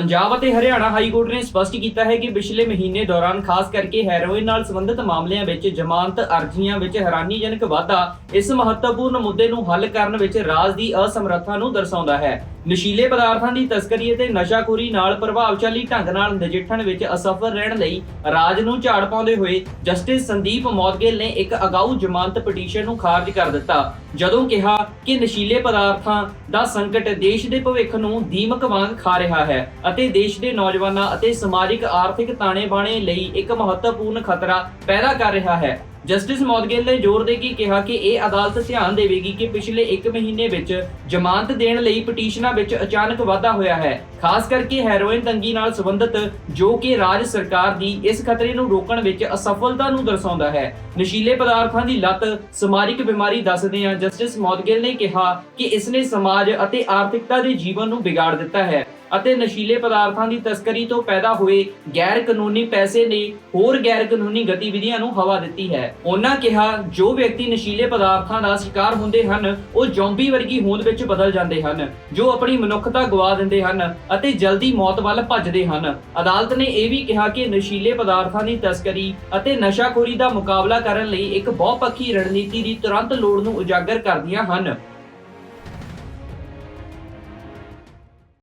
ਪੰਜਾਬ ਅਤੇ Haryana high court ਨੇ ਸਪਸ਼ਟ ਕੀਤਾ ਹੈ ਕਿ ਪਿਛਲੇ ਮਹੀਨੇ ਦੌਰਾਨ ਖਾਸ ਕਰਕੇ ਹੈਰੋਇਨ ਨਾਲ ਸੰਬੰਧਿਤ ਮਾਮਲਿਆਂ ਵਿੱਚ ਜ਼ਮਾਨਤ ਅਰਜ਼ੀਆਂ ਵਿੱਚ ਹੈਰਾਨੀਜਨਕ ਵਾਧਾ ਇਸ ਮਹੱਤਵਪੂਰਨ ਮੁੱਦੇ ਨੂੰ ਹੱਲ ਕਰਨ ਵਿੱਚ ਰਾਜ ਦੀ ਅਸਮਰੱਥਾ ਨੂੰ ਦਰਸਾਉਂਦਾ ਹੈ। ਨਸ਼ੀਲੇ ਪਦਾਰਥਾਂ ਦੀ ਤਸਕਰੀ ਅਤੇ ਨਸ਼ਾਖੋਰੀ ਨਾਲ ਪ੍ਰਭਾਵਸ਼ਾਲੀ ਢੰਗ ਨਾਲ ਨਜਿੱਠਣ ਵਿੱਚ ਅਸਫਲ ਰਹਿਣ ਲਈ ਰਾਜ ਨੂੰ ਝਾੜ ਪਾਉਂਦੇ ਹੋਏ ਜਸਟਿਸ ਸੰਦੀਪ ਮੌਦਗਿਲ ਨੇ ਇੱਕ ਅਗਾਊ ਜ਼ਮਾਨਤ ਪਟੀਸ਼ਨ ਨੂੰ ਖਾਰਜ ਕਰ ਦਿੱਤਾ, ਜਦੋਂ ਕਿਹਾ ਕਿ ਨਸ਼ੀਲੇ ਪਦਾਰਥਾਂ ਦਾ ਸੰਕਟ ਦੇਸ਼ ਦੇ ਭਵਿੱਖ ਨੂੰ ਦੀਮਕ ਵਾਂਗ ਖਾ ਰਿਹਾ ਹੈ। ਅਤੇ ਦੇਸ਼ ਦੇ ਨੌਜਵਾਨਾਂ ਅਤੇ ਸਮਾਜਿਕ ਆਰਥਿਕ ਤਾਣੇ-ਬਾਣੇ ਲਈ ਇੱਕ ਮਹੱਤਵਪੂਰਨ ਖਤਰਾ ਪੈਦਾ ਕਰ ਰਿਹਾ ਹੈ। ਜਸਟਿਸ ਮੌਦਗਿਲ ਨੇ ਜ਼ੋਰ ਦੇ ਕੇ ਕਿਹਾ ਕਿ ਇਹ ਅਦਾਲਤ ਧਿਆਨ ਦੇਵੇਗੀ ਕਿ ਪਿਛਲੇ 1 ਮਹੀਨੇ ਵਿੱਚ ਜ਼ਮਾਨਤ ਦੇਣ ਲਈ ਪਟੀਸ਼ਨਾਂ ਵਿੱਚ ਅਚਾਨਕ ਵਾਧਾ ਹੋਇਆ ਹੈ। ਖਾਸ ਕਰਕੇ ਹੈਰੋਇਨ ਤੰਗੀ ਨਾਲ ਸੰਬੰਧਿਤ ਜੋ ਕਿ ਰਾਜ ਸਰਕਾਰ ਦੀ ਇਸ ਖਤਰੇ ਨੂੰ ਰੋਕਣ ਵਿੱਚ ਅਸਫਲਤਾ ਨੂੰ ਦਰਸਾਉਂਦਾ ਹੈ। ਨਸ਼ੀਲੇ ਪਦਾਰਥਾਂ ਦੀ ਲਤ ਸਮਾਜਿਕ ਬਿਮਾਰੀ ਦੱਸਦੇ ਆ ਜਸਟਿਸ ਮੌਦਗਿਲ ਨੇ ਕਿਹਾ ਕਿ ਇਸ ਨੇ ਸਮਾਜ ਅਤੇ ਆਰਥਿਕਤਾ ਦੇ ਜੀਵਨ ਨੂੰ ਵਿਗਾੜ ਦਿੱਤਾ ਹੈ। ਅਤੇ ਨਸ਼ੀਲੇ ਪਦਾਰਥਾਂ ਦੀ ਤਸਕਰੀ ਤੋਂ ਪੈਦਾ ਹੋਏ ਗੈਰ ਕਾਨੂੰਨੀ ਪੈਸੇ ਨੇ ਹੋਰ ਗੈਰ ਕਾਨੂੰਨੀ ਗਤੀਵਿਧੀਆਂ ਨੂੰ ਹਵਾ ਦਿੱਤੀ ਹੈ। ਉਹਨਾਂ ਕਿਹਾ, ਜੋ ਵਿਅਕਤੀ ਨਸ਼ੀਲੇ ਪਦਾਰਥਾਂ ਦਾ ਸ਼ਿਕਾਰ ਹੁੰਦੇ ਹਨ, ਉਹ ਜ਼ੋਂਬੀ ਵਰਗੀ ਹੋਂਦ ਵਿੱਚ ਬਦਲ ਜਾਂਦੇ ਹਨ, ਜੋ ਆਪਣੀ ਮਨੁੱਖਤਾ ਗਵਾ ਦਿੰਦੇ ਹਨ ਅਤੇ ਜਲਦੀ ਮੌਤ ਵੱਲ ਭੱਜਦੇ ਹਨ। ਅਦਾਲਤ ਨੇ ਇਹ ਵੀ ਕਿਹਾ ਕਿ ਨਸ਼ੀਲੇ ਪਦਾਰਥਾਂ ਦੀ ਤਸਕਰੀ ਅਤੇ ਨਸ਼ਾਖੋਰੀ ਦਾ ਮੁਕਾਬਲਾ ਕਰਨ ਲਈ ਇੱਕ ਬਹੁਪੱਖੀ ਰਣਨੀਤੀ ਦੀ ਤੁਰੰਤ ਲੋੜ ਨੂੰ ਉਜਾਗਰ ਕਰਦੀਆਂ ਹਨ।